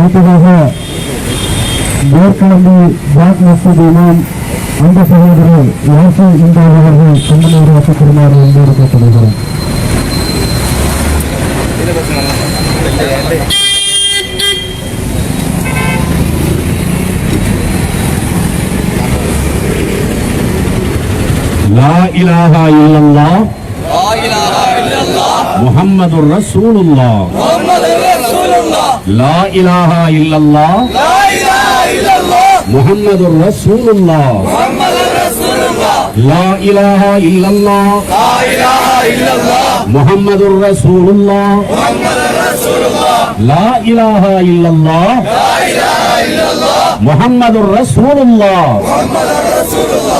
அடுத்ததாக மேற்கொண்டு ஜாக் மசூத் இமாம் அந்த சகோதரர் யாசின் இந்து அவர்கள் கம்பெனி உருவாக்கப்படுமாறு என்பது கேட்கப்படுகிறோம் லா இலாஹா இல்லல்லா الله لا إله إلا الله لا إله إلا الله محمد رسول الله محمد رسول الله لا إله إلا الله لا إله إلا الله محمد رسول الله محمد رسول الله لا إله إلا الله لا إله إلا الله محمد رسول الله محمد رسول الله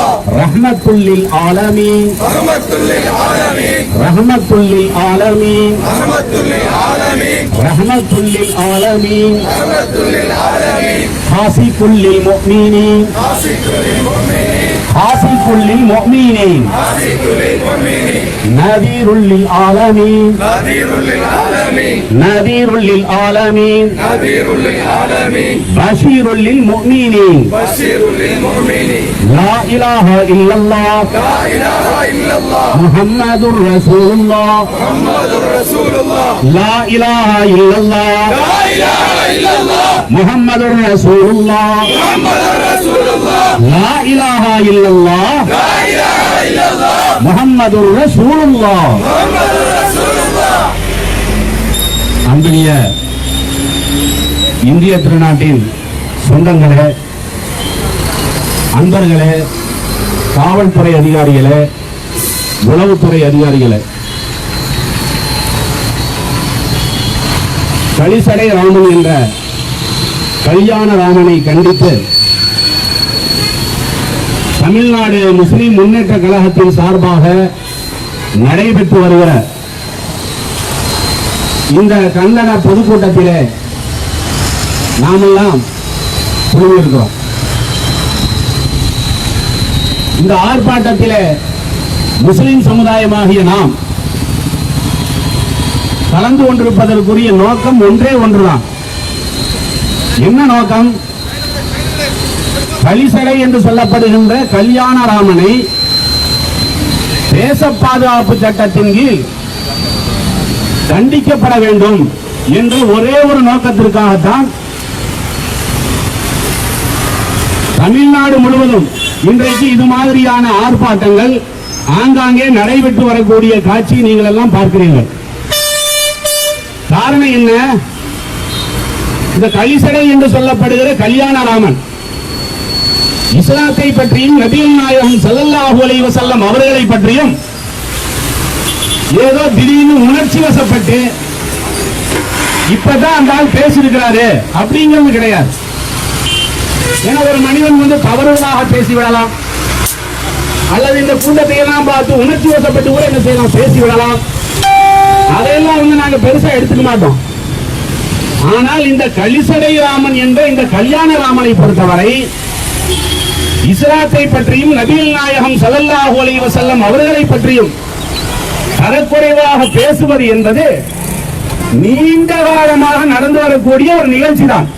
رحمة للعالمين. رحمة للعالمين رحمة للعالمين رحمة للعالمين رحمة للعالمين رحمة للعالمين خاص للمؤمنين عاصف للمؤمنين خاص للمؤمنين عاصف للمؤمنين نذير للعالمين. نذير للعالمين. نذير للعالمين نذير للعالمين بشير للمؤمنين بشير للمؤمنين. لا إله إلا الله. لا إله إلا الله. محمد رسول الله. محمد رسول الله لا إله إلا الله لا إله إلا الله محمد رسول الله محمد رسول الله لا إله إلا الله لا إله إلا الله محمد رسول الله محمد رسول الله அன்பினிய இந்திய திருநாட்டின் சொந்தங்களே அன்பர்களே காவல்துறை அதிகாரிகளே உளவுத்துறை அதிகாரிகளே கலிசடை ராமன் என்ற கல்யாண ராமனை கண்டித்து தமிழ்நாடு முஸ்லிம் முன்னேற்ற கழகத்தின் சார்பாக நடைபெற்று வருகிற இந்த கண்டன பொதுக்கூட்டத்திலே நாமெல்லாம் குழுமியிருக்கிறோம் இந்த ஆர்ப்பாட்டத்திலே முஸ்லிம் சமுதாயமாகிய நாம் கலந்து கொண்டிருப்பதற்குரிய நோக்கம் ஒன்றே ஒன்றுதான். என்ன நோக்கம்? கலிசடை என்று சொல்லப்படுகின்ற கல்யாணராமனை தேச பாதுகாப்பு சட்டத்தின் கீழ் தண்டிக்கப்பட வேண்டும் என்று ஒரே ஒரு நோக்கத்திற்காகத்தான் தமிழ்நாடு முழுவதும் இன்றைக்கு இது மாதிரியான ஆர்ப்பாட்டங்கள் ஆங்காங்கே நடைபெற்று வரக்கூடிய காட்சி நீங்கள் எல்லாம் பார்க்கிறீர்கள். காரணம் என்ன? இந்த கலிசடை என்று சொல்லப்படுகிற கல்யாணராமன். இஸ்லாத்தை பற்றியும் நபியல் நாயகம் ஸல்லல்லாஹு அலைஹி வஸல்லம் அவர்களை பற்றியும் ஏதோ திடீர்னு உணர்ச்சி வசப்பட்டு இப்பதான் அந்த ஆள் பேசியிருக்கிறாரு அப்படிங்கிறது கிடையாது. ஏன்னா ஒரு மனிதன் வந்து தவறுதலாக பேசி விடலாம் அல்லது இந்த கூட்டத்தை எல்லாம் பார்த்து உணர்ச்சி வசப்பட்டு கூட என்ன செய்யலாம்? பேசி விடலாம் அதையெல்லாம் வந்து நாங்க பெருசா எடுத்துக்க மாட்டோம். ஆனால் இந்த கலிசடை ராமன் என்ற இந்த கல்யாண ராமனை பொறுத்தவரை இஸ்லாத்தை பற்றியும் நபிகள் நாயகம் ஸல்லல்லாஹு அலைஹி வசல்லம் அவர்களை பற்றியும் தரக்குறைவாக பேசுவது என்பது நீண்ட காலமாக நடந்து வரக்கூடிய ஒரு நிகழ்ச்சி தான்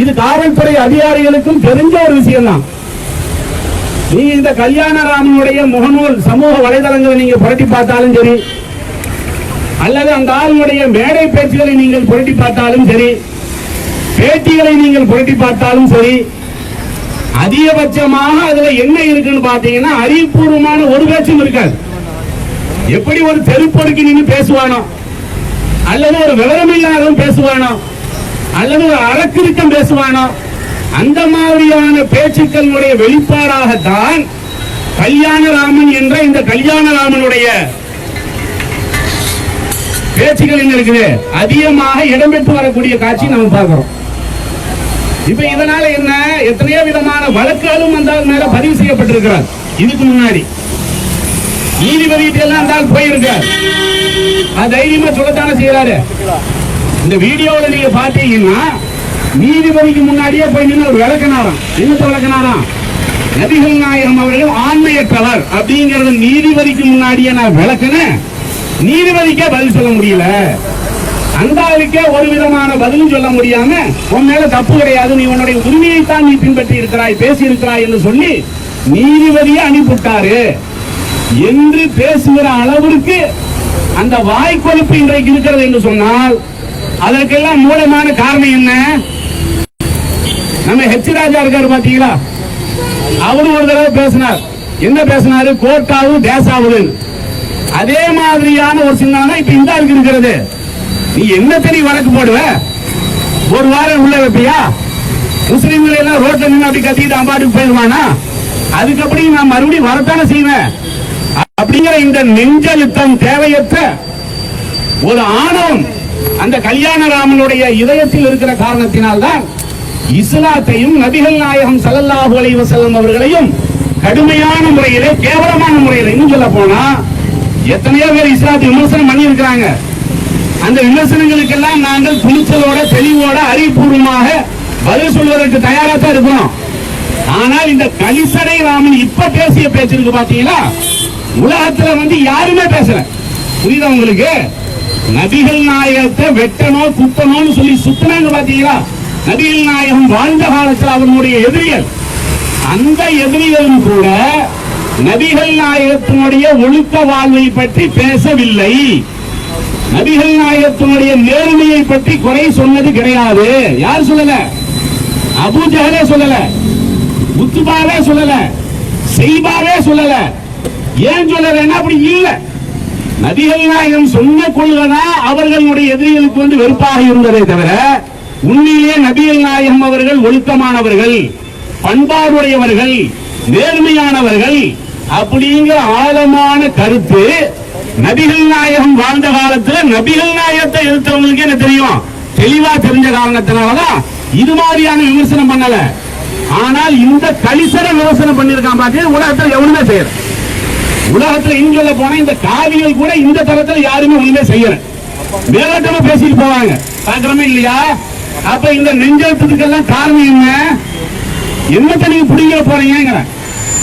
இது காவல்துறை அதிகாரிகளுக்கும் தெரிஞ்ச ஒரு விஷயம் தான் நீங்க இந்த கல்யாணராமனுடைய முகநூல் சமூக வலைதளங்களை நீங்க புரட்டி பார்த்தாலும் சரி அல்லது அந்த ஆளுடைய மேடை பேச்சுகளை நீங்கள் புரட்டி பார்த்தாலும் சரி பேட்டிகளை நீங்கள் புரட்டி பார்த்தாலும் சரி அதிகபட்சமாக அதுல என்ன இருக்குன்னு பாத்தீங்கன்னா அறிவுபூர்வமான ஒரு பேச்சும் இருக்காது. எப்படி ஒரு தெருப்பொறுக்கி நின்று பேசுவானோ அல்லது ஒரு விவரமில்லாதவன் பேசுவானோ அல்லது ஒரு அரக்கிருக்கம் பேசுவானோ அந்த மாதிரியான பேச்சுக்களுடைய வெளிப்பாடாகத்தான் கல்யாணராமன் என்ற இந்த கல்யாணராமனுடைய பேச்சுகள் என்ன இருக்குது? அதிகமாக இடம்பெற்று வரக்கூடிய காட்சி நம்ம பார்க்கிறோம். இப்ப இதனால என்ன? எத்தனையோ விதமான வழக்குகளும் அந்த மேல பதிவு செய்யப்பட்டிருக்கிறார். இதுக்கு முன்னாடி. நீதிபதி எல்லாம் அந்த ஆள் போயிருக்கார். அது தைரியமா சொல்லத்தானே செய்யறாரு இந்த வீடியோவில் நீங்க பாத்தீங்கன்னா நீதிபதிக்கு முன்னாடியே போய் நின்று ஒரு விளக்கினாராம் என்னத்தை விளக்கினாராம் நபிகள் நாயகம் அவர்கள் ஆண்மையற்றவர். அப்படிங்கறது நீதிபதிக்கு முன்னாடியே நான் விளக்குனேன். நீதிபதிக்கே பதில் சொல்ல முடியல. அந்த ஆளுக்கே ஒரு விதமான பதிலும் சொல்ல முடியாம உன் மேல தப்பு கிடையாது. நீ உன்னுடைய உரிமையைத்தான் நீ பின்பற்றி இருக்கிறாய் பேசி இருக்கிறாய் என்று சொல்லி நீதிபதியை அனுப்பிவிட்டாரு. என்று பேசுகிற அளவிற்கு அந்த வாய்க்கொழுப்பு இன்றைக்கு இருக்கிறது என்று சொன்னால் அதற்கெல்லாம் மூலமான காரணம் என்ன? நம்ம ஹெச் ராஜா இருக்காரு பாத்தீங்களா? அவரு ஒரு தடவை பேசினார். என்ன பேசினாரு? கோட்டாவும் தேசாவுதுன்னு அதே மாதிரியான ஒரு சின்னம் இப்ப இந்த ஆளுக்கு இருக்கிறது. நீ என்ன தெரிய வழக்கு போடுவ? ஒரு வாரம் உள்ள வைப்பியா? முஸ்லீம்கள் எல்லாம் ரோட்ல நின்று அப்படி கத்திட்டு அம்பாட்டுக்கு போயிடுவானா அதுக்கப்புறம் நான் மறுபடியும் வரத்தானே செய்வேன். அப்படிங்கிற இந்த நெஞ்சழுத்தம் தேவையற்ற ஒரு ஆணவம் அந்த கல்யாணராமனுடைய இதயத்தில் இருக்கிற காரணத்தினால்தான் இஸ்லாத்தையும் நபிகள் நாயகம் ஸல்லல்லாஹு அலைவசல்லம் அவர்களையும் கடுமையான முறையிலே கேவலமான முறையில் இன்னும் சொல்ல போனா எத்தனையோ பேர் இஸ்லாத்தை விமர்சனம் பண்ணி இருக்கிறாங்க அந்த விமர்சனங்களுக்கெல்லாம் நாங்கள் துணிச்சலோட தெளிவோட அறிவுபூர்வமாக பதில் சொல்வதற்கு தயாரா தான் இருக்கிறோம். ஆனால் இந்த கலிசடை ராமன் இப்ப பேசிய பேச்சு இருக்கு பாத்தீங்களா? உலகத்துல வந்து யாருமே பேசல. புரியுதா உங்களுக்கு? நபிகள் நாயகத்தை வெட்டணும் குத்தணும்னு சொல்லி சுத்தினாங்க பாத்தீங்களா? நபிகள் நாயகம் வாழ்ந்த காலத்தில் அவனுடைய எதிரிகள். அந்த எதிரிகளும் கூட நபிகள் நாயகத்தினுடைய ஒழுக்க வாழ்வை பற்றி பேசவில்லை. நபிகள் நாயகத்தினுடைய நேர்மையை பற்றி குறை சொன்னது கிடையாது. யார் சொல்லல? அபூஜஹலே சொல்லல. உத்துபாவே சொல்லல. செய்பாவே சொல்லல. ஏன் சொல்லலன்னா அப்படி இல்ல. நபிகள் நாயகம் சொன்ன கொள்கைதான் அவர்களுடைய எதிரிகளுக்கு வந்து வெறுப்பாக இருந்ததே தவிர உண்மையிலேயே நபிகள் நாயகம் அவர்கள் ஒழுக்கமானவர்கள் பண்பாடுடையவர்கள் நேர்மையானவர்கள் அப்படிங்கிற ஆழமான கருத்து நபிகள் நாயகம் வாழ்ந்த காலத்துல நபிகள் நாயகத்தை எதிர்த்தவங்களுக்கு என்ன தெரியும்? தெளிவா தெரிஞ்ச காரணத்தினாலதான் இது மாதிரியான விமர்சனம் பண்ணல. ஆனால் இந்த கலிசர விமர்சனம் பண்ணிருக்கான் பாத்தீங்க உலகத்துல எவனுமே செய்யற உலகத்துல இங்க போனா இந்த காவியல் கூட இந்த தரத்துல யாருமே ஒண்ணுமே செய்யற மேலோட்டமா பேசிட்டு போவாங்க. பாக்குறமே இல்லையா? அப்ப இந்த நெஞ்சத்துக்கெல்லாம் காரணம் என்ன? என்னத்தை நீங்க புடிங்க போறீங்க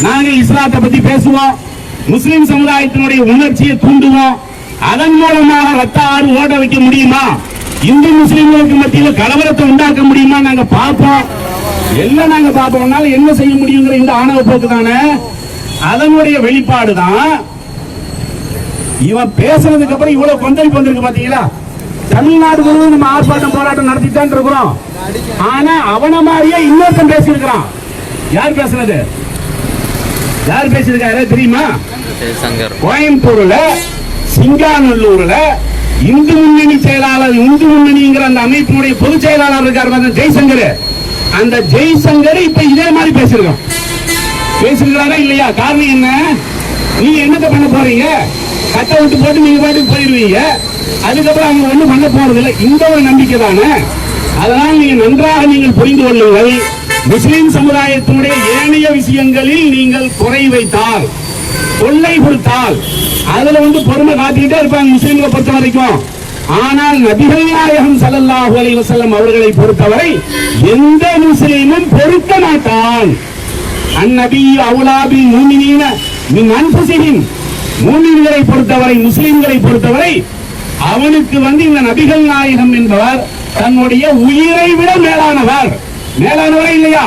நாங்கள் இஸ்லாத்தை பத்தி பேசுவோம். முஸ்லிம் சமுதாயத்தினுடைய உணர்ச்சியை தூண்டுவோம். அதன் மூலமாக ரத்த ஆறு ஓட வைக்க முடியுமா? இந்து முஸ்லிம்களுக்கு மத்தியில் கலவரத்தை உண்டாக்க முடியுமா நாங்க பார்ப்போம். எல்லாம் நாங்க பார்ப்போம்னால என்ன செய்ய முடியுங்கிற இந்த ஆணவ போக்கு தானே? அதனுடைய வெளிப்பாடு தான். இவன் பேசுனதுக்கு அப்புறம் இவ்வளவு கொந்தளிப்பு வந்திருக்கு பாத்தீங்களா? தமிழ்நாடு முழுவதும் நம்ம ஆர்ப்பாட்டம் போராட்டம் நடத்தித்தான் இருக்கிறோம். ஆனா அவன மாதிரியே இன்னொருத்தன் பேசியிருக்கிறான். யார் பேசுனது? யார் பேசியிருக்காரு தெரியுமா? கோயம்புத்தூர்ல சிங்காநல்லூர்ல இந்து முன்னணி செயலாளர் இந்து முன்னணிங்கிற அந்த அமைப்பினுடைய பொதுச் செயலாளர் இருக்காரு ஜெய்சங்கர். அந்த ஜெய்சங்கர் இப்ப இதே மாதிரி பேசியிருக்கான். பேசிருக்கிறாரா இல்லையா? காரணம் என்ன? நீங்க என்னத்த பண்ண போறீங்க? கட்டை விட்டு போட்டு நீங்க பாட்டுக்கு போயிருவீங்க அதுக்கப்புறம் அவங்க ஒண்ணும் பண்ண போறது இல்லை இந்த ஒரு நம்பிக்கை தானே அதனால் நீங்க நன்றாக நீங்கள் புரிந்து கொள்ளுங்கள். முஸ்லிம் சமுதாயத்தினுடைய ஏனைய விஷயங்களில் நீங்கள் குறை வைத்தால் தொல்லை கொடுத்தால் அதுல வந்து பொறுமை காட்டிக்கிட்டே இருப்பாங்க முஸ்லிம்களை பொறுத்த வரைக்கும். ஆனால் நபிகள் நாயகம் ஸல்லல்லாஹு அலி வசல்லம் அவர்களை பொறுத்தவரை எந்த முஸ்லீமும் பொறுக்க மாட்டான். அந்நபி அவுலாபி மூமினீன மின் அன்புசிகின் மூமின்களை பொறுத்தவரை முஸ்லிம்களை பொறுத்தவரை அவனுக்கு வந்து இந்த நபிகள் நாயகம் என்பவர் தன்னுடைய உயிரை விட மேலானவர். மேலானவரே இல்லையா?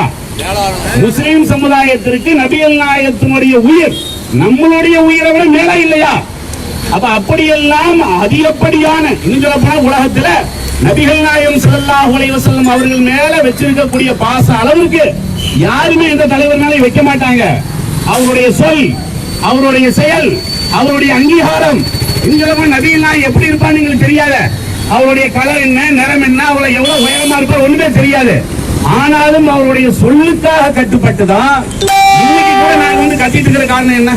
முஸ்லிம் சமுதாயத்திற்கு நபிகள் நாயகத்தினுடைய உயிர் நம்மளுடைய உயிரை விட மேல இல்லையா? அப்ப அப்படியெல்லாம் அதிகப்படியான இன்னும் சொல்ல போனா உலகத்துல நபிகள் நாயகம் ஸல்லல்லாஹு அலைஹி செல்லும் அவர்கள் மேல வச்சிருக்கக்கூடிய பாச அளவுக்கு யாருமே எந்த தலைவர் மேலே வைக்க மாட்டாங்க. அவருடைய சொல் அவருடைய செயல் அவருடைய அங்கீகாரம். இன்னும் நபிகள் நாயகம் எப்படி இருப்பான்னு எங்களுக்கு தெரியாத. அவருடைய கலர் என்ன நிறம் என்ன அவளை எவ்வளவு உயரமா இருப்பார் ஒண்ணுமே தெரியாது. ஆனாலும் அவருடைய சொல்லுக்காக கட்டுப்பட்டுதான் இன்னைக்கு கூட நாங்க வந்து கத்திட்டு இருக்கிற காரணம் என்ன?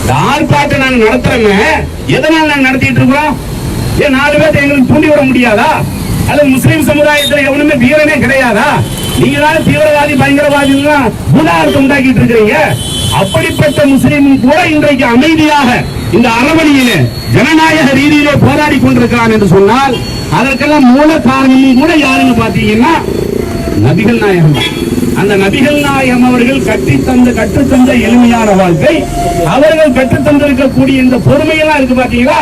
இந்த ஆர்ப்பாட்டம் நாங்க நடத்துறோமே. எதனால நாங்க நடத்திட்டு இருக்கிறோம்? ஏன் நாலு பேர்த்த எங்களுக்கு தூண்டி விட முடியாதா? அல்லது முஸ்லிம் சமுதாயத்துல எவனுமே வீரனே கிடையாதா? நீங்க தான் தீவிரவாதி பயங்கரவாதி உதாரணத்தை உண்டாக்கிட்டு இருக்கிறீங்க. அப்படிப்பட்ட முஸ்லீமும் கூட இன்றைக்கு அமைதியாக இந்த அரவணையிலே ஜனநாயக ரீதியிலே போராடி கொண்டிருக்கிறான் என்று சொன்னால் அதற்கெல்லாம் மூல காரணமும் கூட யாருன்னு பாத்தீங்கன்னா நபிகள் நாயகம். அந்த நபிகள் நாயகம் அவர்கள் கட்டி தந்த கற்றுத்தந்த எளிமையான வாழ்க்கை. அவர்கள் கற்றுத்தந்திருக்கக்கூடிய இந்த பொறுமையெல்லாம் இருக்கு பாத்தீங்களா?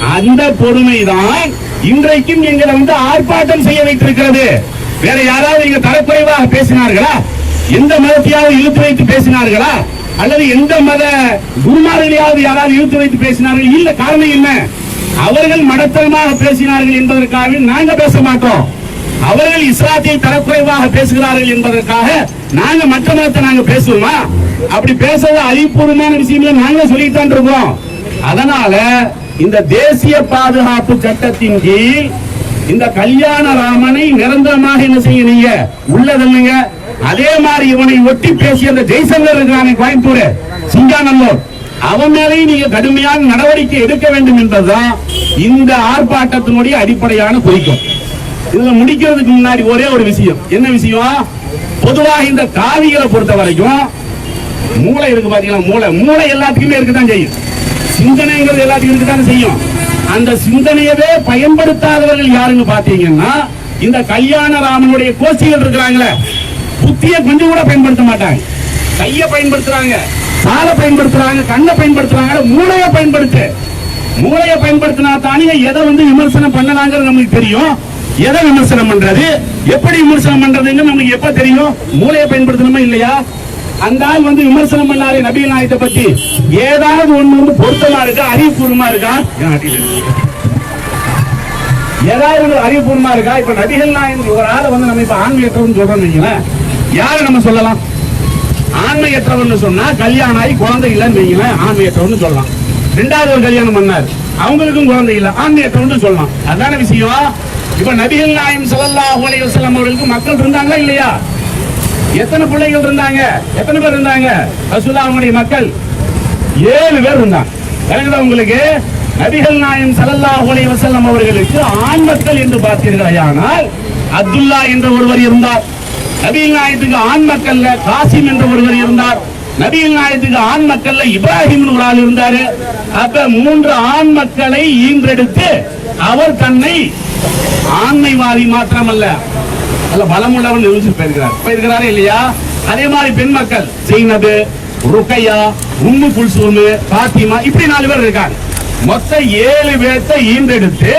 அந்த பொறுமைதான் இன்றைக்கும் எங்களை வந்து ஆர்ப்பாட்டம் செய்ய வைத்திருக்கிறது. வேற யாராவது இங்க தரக்குறைவாக பேசினார்களா? எந்த மதத்தையாவது இழுத்து வைத்து பேசினார்களா? அல்லது எந்த மத குருமார்களையாவது யாராவது இழுத்து வைத்து பேசினார்கள்? இல்ல காரணம் என்ன? அவர்கள் மடத்தனமாக பேசினார்கள் என்பதற்காக நாங்க பேச மாட்டோம். அவர்கள் இஸ்லாத்தை தரக்குறைவாக பேசுகிறார்கள் என்பதற்காக நாங்க மற்ற மதத்தை நாங்க பேசுவோமா? அப்படி பேசுறது அறிவுபூர்வமான விஷயங்களை நாங்களே சொல்லித்தான் இருக்கோம். அதனால இந்த தேசிய பாதுகாப்பு சட்டத்தின் கீழ் இந்த கல்யாண ராமனை நிரந்தரமாக என்ன செய்ய நீங்க? உள்ளதில்லைங்க அதே மாதிரி இவனை ஒட்டி பேசிய அந்த ஜெய்சங்கர் இருக்கிறான் கோயம்புத்தூர் சிங்காநல்லூர். அவன் மேலேயும் நீங்க கடுமையான நடவடிக்கை எடுக்க வேண்டும் என்பதுதான் இந்த ஆர்ப்பாட்டத்தினுடைய அடிப்படையான குறிக்கோள். இதுல முடிக்கிறதுக்கு முன்னாடி ஒரே ஒரு விஷயம். என்ன விஷயம்? பொதுவாக இந்த காவிகளை பொறுத்த வரைக்கும் மூளை இருக்கு பாத்தீங்களா? மூளை. மூளை எல்லாத்துக்குமே இருக்குதான் செய்யும். சிந்தனைங்கிறது எல்லாத்துக்கும் இருக்குதான் செய்யும். அந்த சிந்தனையவே பயன்படுத்தாதவர்கள் யாருன்னு பாத்தீங்கன்னா இந்த கல்யாண ராமனுடைய கோஷ்டிகள் இருக்கிறாங்களே புத்திய கொஞ்சம் கூட பயன்படுத்த மாட்டாங்க. கைய பயன்படுத்துறாங்க காலை பயன்படுத்துறாங்க கண்ணை பயன்படுத்துறாங்க மூளைய பயன்படுத்து. மூளைய பயன்படுத்தினா தானே எதை வந்து விமர்சனம் பண்ணலாங்கிறது நமக்கு தெரியும். எதை விமர்சனம் பண்றது? எப்படி விமர்சனம் பண்றதுன்னு நமக்கு எப்ப தெரியும்? மூளையை பயன்படுத்தணுமா இல்லையா? அந்த ஆள் வந்து விமர்சனம் பண்ணாரு நபிகள் நாயத்தை பத்தி. ஏதாவது ஒண்ணு வந்து பொருத்தமா இருக்கா? அறிவுபூர்வமா இருக்கா? ஏதாவது ஒரு அறிவுபூர்வமா இருக்கா? இப்ப நபிகள் நாயன் ஒரு ஆளை வந்து நம்ம இப்ப ஆன்மீகத்தவன் சொல்றோம் வைங்களேன். யாரை நம்ம சொல்லலாம்? ஆண்மையற்றவன் சொன்னா கல்யாணம் ஆகி குழந்தை இல்லைன்னு வைங்களேன். ஆண்மையற்றவன் சொல்லலாம். ரெண்டாவது ஒரு கல்யாணம் பண்ணார். அவங்களுக்கும் குழந்தை இல்ல. ஆண்மையற்றவன் சொல்லலாம். அதான விஷயம்? இப்ப நபிகள் நாயம் ஸல்லல்லாஹு அலைஹி அவர்களுக்கு மக்கள் இருந்தாங்களா இல்லையா? எத்தனை பிள்ளைகள் இருந்தாங்க? எத்தனை பேர் இருந்தாங்க? ரசூல்லா அவங்களுடைய மக்கள் ஏழு பேர் இருந்தாங்க. விளங்குதா உங்களுக்கு? நபிகள் நாயம் ஸல்லல்லாஹு அலைஹி அவர்களுக்கு ஆண் மக்கள் என்று பார்த்தீர்களானால் அப்துல்லா என்ற ஒருவர் இருந்தார். நபிகள் நாயத்துக்கு ஆண் மக்கள்ல காசிம் என்ற ஒருவர் இருந்தார். நபிகள் நாயத்துக்கு ஆண் மக்கள்ல இப்ராஹிம் ஒரு ஆள் இருந்தாரு. அப்ப மூன்று ஆண் மக்களை ஈன்றெடுத்து அவர் தன்னை ஆண்மைவாதி மாத்திரமல்ல. அல்ல பலமுள்ளவன் நிரூபிச்சு போயிருக்கிறார். போயிருக்கிறாரே இல்லையா? அதே மாதிரி பெண் மக்கள் ஜெய்னபு ருக்கையா உம்மு குல்சூமு பாத்திமா இப்படி நாலு பேர் இருக்காங்க. மொத்த ஏழு பேர்த்த ஈந்தெடுத்து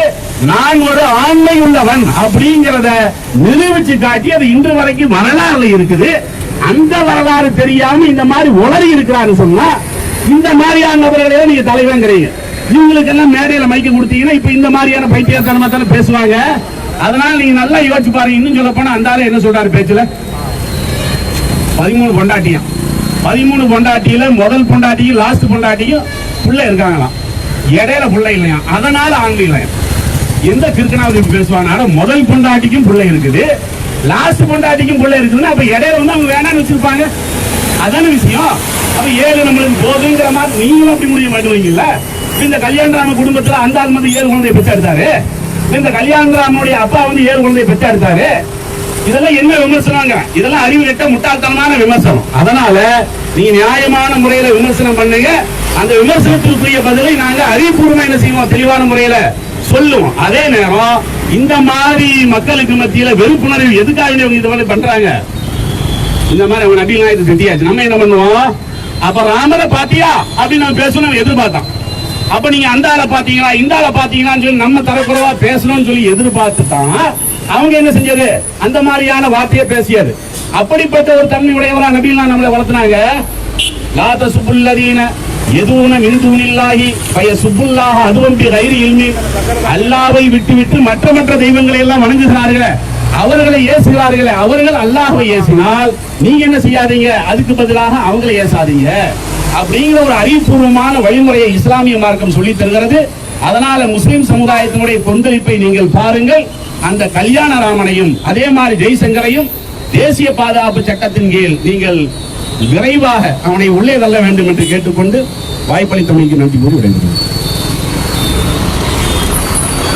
நான் ஒரு ஆண்மை உள்ளவன் அப்படிங்கிறத நிரூபிச்சு காட்டி அது இன்று வரைக்கும் வரலாறுல இருக்குது. அந்த வரலாறு தெரியாம இந்த மாதிரி உளறி இருக்கிறாரு சொன்னா இந்த மாதிரியான நபர்களே நீங்க தலைவங்கிறீங்க இவங்களுக்கு எல்லாம் மேடையில மைக்க கொடுத்தீங்கன்னா இப்ப இந்த மாதிரியான பைத்தியத்தனமா தானே பேசுவாங்க. அதனால நீங்க நல்லா யோசிச்சு பாருங்க. இன்னும் சொல்ல போனா அந்த ஆளு என்ன சொல்றாரு பேச்சுல? பதிமூணு பொண்டாட்டியும் பதிமூணு பொண்டாட்டியில முதல் பொண்டாட்டியும் லாஸ்ட் பொண்டாட்டியும் புள்ள இருக்காங்களாம். இடையில புள்ள இல்லையா? அதனால ஆண்மை இல்லையா? எந்த கிறுக்கனாவது இப்படி பேசுவாங்க முதல் பொண்டாட்டிக்கும் புள்ள இருக்குது. லாஸ்ட் பொண்டாட்டிக்கும் புள்ள இருக்குதுன்னா அப்ப இடையில வந்து அவங்க வேணாம்னு வச்சிருப்பாங்க. அதான விஷயம்? அப்ப ஏழு நம்மளுக்கு போதுங்கிற மாதிரி நீங்களும் அப்படி முடிய மாட்டீங்கல்ல இந்த கல்யாணராம குடும்பத்துல அந்த ஆள் வந்து ஏழு குழந்தைய பெற்று எடுத்தாரு. இந்த கல்யாணராமனுடைய அப்பா வந்து ஏழு குழந்தைய பெற்று எடுத்தாரு. இதெல்லாம் என்ன விமர்சனங்க? இதெல்லாம் அறிவு கட்ட முட்டாள்தனமான விமர்சனம். அதனால நீங்க நியாயமான முறையில விமர்சனம் பண்ணுங்க. அந்த விமர்சனத்துக்குரிய பதிலை நாங்க அறிவுபூர்வமா என்ன செய்வோம் தெளிவான முறையில சொல்லுவோம். அதே நேரம் இந்த மாதிரி மக்களுக்கு மத்தியில வெறுப்புணர்வு எதுக்காக இவங்க இந்த மாதிரி பண்றாங்க? இந்த மாதிரி அவன் நபி நாயத்தை திட்டியாச்சு. நம்ம என்ன பண்ணுவோம்? அப்ப ராமரை பாத்தியா அப்படின்னு நம்ம பேசணும் எதிர்பார்த்தான் எதிர்பார்த்தோம். அப்ப நீங்க அந்த ஆளை பாத்தீங்களா இந்த ஆளை பாத்தீங்களான்னு சொல்லி நம்ம தரக்குறவா பேசணும்னு சொல்லி எதிர்பார்த்து தான் அவங்க என்ன செஞ்சது? அந்த மாதிரியான வார்த்தையை பேசியது. அப்படிப்பட்ட ஒரு தன்மை உடையவரா நபிகளா நம்மளை வளர்த்துனாங்க. லாத சுப்புல்லதீன எதுவும் மின்தூனில்லாகி பய சுப்புல்லாக அதுவும் பி கைரி இல்மி. அல்லாவை விட்டு விட்டு மற்ற மற்ற தெய்வங்களை எல்லாம் வணங்குகிறார்களே அவர்களை ஏசுகிறார்களே அவர்கள் அல்லாஹை ஏசினால் நீங்க என்ன செய்யாதீங்க? அதுக்கு பதிலாக அவங்களை ஏசாதீங்க. அப்படிங்கிற ஒரு அறிவுபூர்வமான வழிமுறையை இஸ்லாமிய மார்க்கம் சொல்லி தருகிறது. அதனால முஸ்லிம் சமுதாயத்தினுடைய கொந்தளிப்பை நீங்கள் பாருங்கள். அந்த கல்யாண ராமனையும் அதே மாதிரி ஜெய்சங்கரையும் தேசிய பாதுகாப்பு சட்டத்தின் கீழ் நீங்கள் விரைவாக அவனை உள்ளே தள்ள வேண்டும் என்று கேட்டுக்கொண்டு வாய்ப்பளித்தமைக்கு நன்றி கூறி விடைபெறுகிறேன்.